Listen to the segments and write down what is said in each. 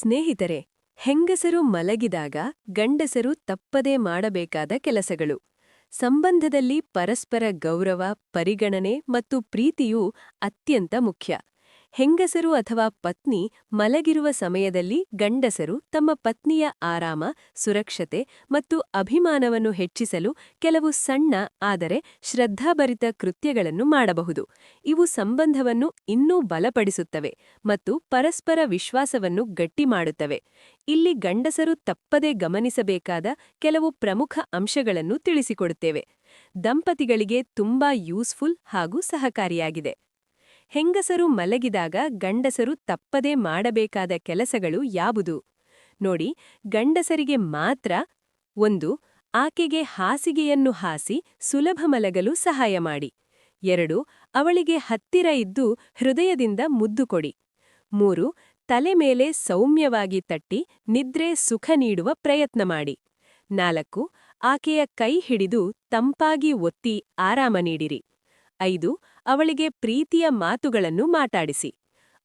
ಸ್ನೇಹಿತರೆ, ಹೆಂಗಸರು ಮಲಗಿದಾಗ ಗಂಡಸರು ತಪ್ಪದೇ ಮಾಡಬೇಕಾದ ಕೆಲಸಗಳು. ಸಂಬಂಧದಲ್ಲಿ ಪರಸ್ಪರ ಗೌರವ, ಪರಿಗಣನೆ ಮತ್ತು ಪ್ರೀತಿಯೂ ಅತ್ಯಂತ ಮುಖ್ಯ. ಹೆಂಗಸರು ಅಥವಾ ಪತ್ನಿ ಮಲಗಿರುವ ಸಮಯದಲ್ಲಿ ಗಂಡಸರು ತಮ್ಮ ಪತ್ನಿಯ ಆರಾಮ, ಸುರಕ್ಷತೆ ಮತ್ತು ಅಭಿಮಾನವನ್ನು ಹೆಚ್ಚಿಸಲು ಕೆಲವು ಸಣ್ಣ, ಆದರೆ ಶ್ರದ್ಧಾಭರಿತ ಕೃತ್ಯಗಳನ್ನು ಮಾಡಬಹುದು. ಇವು ಸಂಬಂಧವನ್ನು ಇನ್ನೂ ಬಲಪಡಿಸುತ್ತವೆ ಮತ್ತು ಪರಸ್ಪರ ವಿಶ್ವಾಸವನ್ನು ಗಟ್ಟಿ ಮಾಡುತ್ತವೆ. ಇಲ್ಲಿ ಗಂಡಸರು ತಪ್ಪದೆ ಗಮನಿಸಬೇಕಾದ ಕೆಲವು ಪ್ರಮುಖ ಅಂಶಗಳನ್ನು ತಿಳಿಸಿಕೊಡುತ್ತೇವೆ. ದಂಪತಿಗಳಿಗೆ ತುಂಬಾ ಯೂಸ್ಫುಲ್ ಹಾಗೂ ಸಹಕಾರಿಯಾಗಿದೆ. ಹೆಂಗಸರು ಮಲಗಿದಾಗ ಗಂಡಸರು ತಪ್ಪದೇ ಮಾಡಬೇಕಾದ ಕೆಲಸಗಳು ಯಾವುದು? ನೋಡಿ, ಗಂಡಸರಿಗೆ ಮಾತ್ರ ಒಂದು, ಆಕೆಗೆ ಹಾಸಿಗೆಯನ್ನು ಹಾಸಿ ಸುಲಭ ಮಲಗಲು ಸಹಾಯ ಮಾಡಿ. ಎರಡು, ಅವಳಿಗೆ ಹತ್ತಿರ ಇದ್ದು ಹೃದಯದಿಂದ ಮುದ್ದು ಕೊಡಿ. ಮೂರು, ತಲೆ ಮೇಲೆ ಸೌಮ್ಯವಾಗಿ ತಟ್ಟಿ ನಿದ್ರೆ ಸುಖ ನೀಡುವ ಪ್ರಯತ್ನ ಮಾಡಿ. ನಾಲ್ಕು, ಆಕೆಯ ಕೈ ಹಿಡಿದು ತಂಪಾಗಿ ಒತ್ತಿ ಆರಾಮ ನೀಡಿರಿ. ಐದು, ಅವಳಿಗೆ ಪ್ರೀತಿಯ ಮಾತುಗಳನ್ನು ಮಾತಾಡಿಸಿ.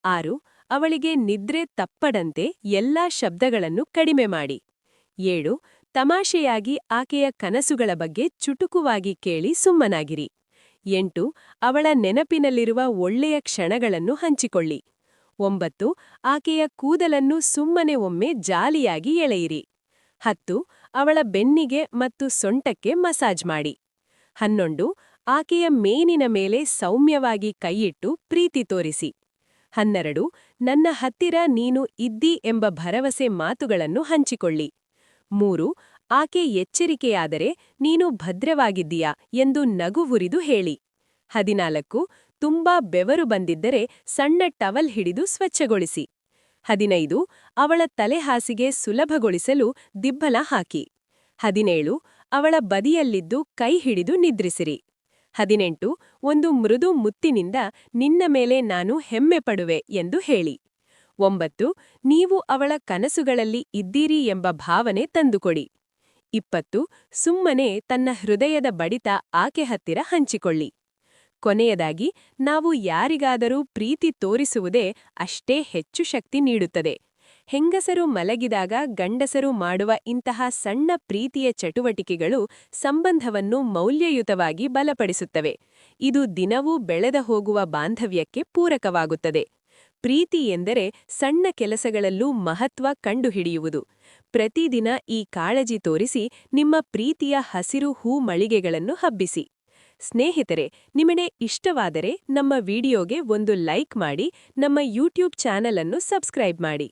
ಆರು, ಅವಳಿಗೆ ನಿದ್ರೆ ತಪ್ಪದಂತೆ ಎಲ್ಲಾ ಶಬ್ದಗಳನ್ನು ಕಡಿಮೆ ಮಾಡಿ. ಏಳು, ತಮಾಷೆಯಾಗಿ ಆಕೆಯ ಕನಸುಗಳ ಬಗ್ಗೆ ಚುಟುಕುವಾಗಿ ಕೇಳಿ ಸುಮ್ಮನಾಗಿರಿ. ಎಂಟು, ಅವಳ ನೆನಪಿನಲ್ಲಿರುವ ಒಳ್ಳೆಯ ಕ್ಷಣಗಳನ್ನು ಹಂಚಿಕೊಳ್ಳಿ. ಒಂಬತ್ತು, ಆಕೆಯ ಕೂದಲನ್ನು ಸುಮ್ಮನೆ ಒಮ್ಮೆ ಜಾಲಿಯಾಗಿ ಎಳೆಯಿರಿ. ಹತ್ತು, ಅವಳ ಬೆನ್ನಿಗೆ ಮತ್ತು ಸೊಂಟಕ್ಕೆ ಮಸಾಜ್ ಮಾಡಿ. ಹನ್ನೊಂದು ಆಕೆಯ ಮೇನಿನ ಮೇಲೆ ಸೌಮ್ಯವಾಗಿ ಕೈಯಿಟ್ಟು ಪ್ರೀತಿ ತೋರಿಸಿ. ಹನ್ನೆರಡು, ನನ್ನ ಹತ್ತಿರ ನೀನು ಇದ್ದಿ ಎಂಬ ಭರವಸೆ ಮಾತುಗಳನ್ನು ಹಂಚಿಕೊಳ್ಳಿ. ಮೂರು, ಆಕೆ ಎಚ್ಚರಿಕೆಯಾದರೆ ನೀನು ಭದ್ರವಾಗಿದ್ದೀಯಾ ಎಂದು ನಗುವುರಿದು ಹೇಳಿ. ಹದಿನಾಲ್ಕು, ತುಂಬಾ ಬೆವರು ಬಂದಿದ್ದರೆ ಸಣ್ಣ ಟವಲ್ ಹಿಡಿದು ಸ್ವಚ್ಛಗೊಳಿಸಿ. ಹದಿನೈದು, ಅವಳ ತಲೆಹಾಸಿಗೆ ಸುಲಭಗೊಳಿಸಲು ದಿಬ್ಬಲ ಹಾಕಿ. ಹದಿನೇಳು, ಅವಳ ಬದಿಯಲ್ಲಿದ್ದು ಕೈ ಹಿಡಿದು ನಿದ್ರಿಸಿರಿ. ಹದಿನೆಂಟು, ಒಂದು ಮೃದು ಮುತ್ತಿನಿಂದ ನಿನ್ನ ಮೇಲೆ ನಾನು ಹೆಮ್ಮೆ ಪಡುವೆ ಎಂದು ಹೇಳಿ. ಒಂಬತ್ತು, ನೀವು ಅವಳ ಕನಸುಗಳಲ್ಲಿ ಇದ್ದೀರಿ ಎಂಬ ಭಾವನೆ ತಂದುಕೊಡಿ. ಇಪ್ಪತ್ತು, ಸುಮ್ಮನೆ ತನ್ನ ಹೃದಯದ ಬಡಿತ ಆಕೆ ಹತ್ತಿರ ಹಂಚಿಕೊಳ್ಳಿ. ಕೊನೆಯದಾಗಿ, ನಾವು ಯಾರಿಗಾದರೂ ಪ್ರೀತಿ ತೋರಿಸುವುದೇ ಅಷ್ಟೇ ಹೆಚ್ಚು ಶಕ್ತಿ ನೀಡುತ್ತದೆ. ಹೆಂಗಸರು ಮಲಗಿದಾಗ ಗಂಡಸರು ಮಾಡುವ ಇಂತಹ ಸಣ್ಣ ಪ್ರೀತಿಯ ಚಟುವಟಿಕೆಗಳು ಸಂಬಂಧವನ್ನು ಮೌಲ್ಯಯುತವಾಗಿ ಬಲಪಡಿಸುತ್ತವೆ. ಇದು ದಿನವೂ ಬೆಳೆದ ಹೋಗುವ ಬಾಂಧವ್ಯಕ್ಕೆ ಪೂರಕವಾಗುತ್ತದೆ. ಪ್ರೀತಿ ಎಂದರೆ ಸಣ್ಣ ಕೆಲಸಗಳಲ್ಲೂ ಮಹತ್ವ ಕಂಡುಹಿಡಿಯುವುದು. ಪ್ರತಿದಿನ ಈ ಕಾಳಜಿ ತೋರಿಸಿ ನಿಮ್ಮ ಪ್ರೀತಿಯ ಹಸಿರು ಹೂ ಮಳಿಗೆಗಳನ್ನು ಹಬ್ಬಿಸಿ. ಸ್ನೇಹಿತರೆ, ನಿಮಗೆ ಇಷ್ಟವಾದರೆ ನಮ್ಮ ವಿಡಿಯೋಗೆ ಒಂದು ಲೈಕ್ ಮಾಡಿ, ನಮ್ಮ ಯೂಟ್ಯೂಬ್ ಚಾನಲ್ ಅನ್ನು ಸಬ್ಸ್ಕ್ರೈಬ್ ಮಾಡಿ.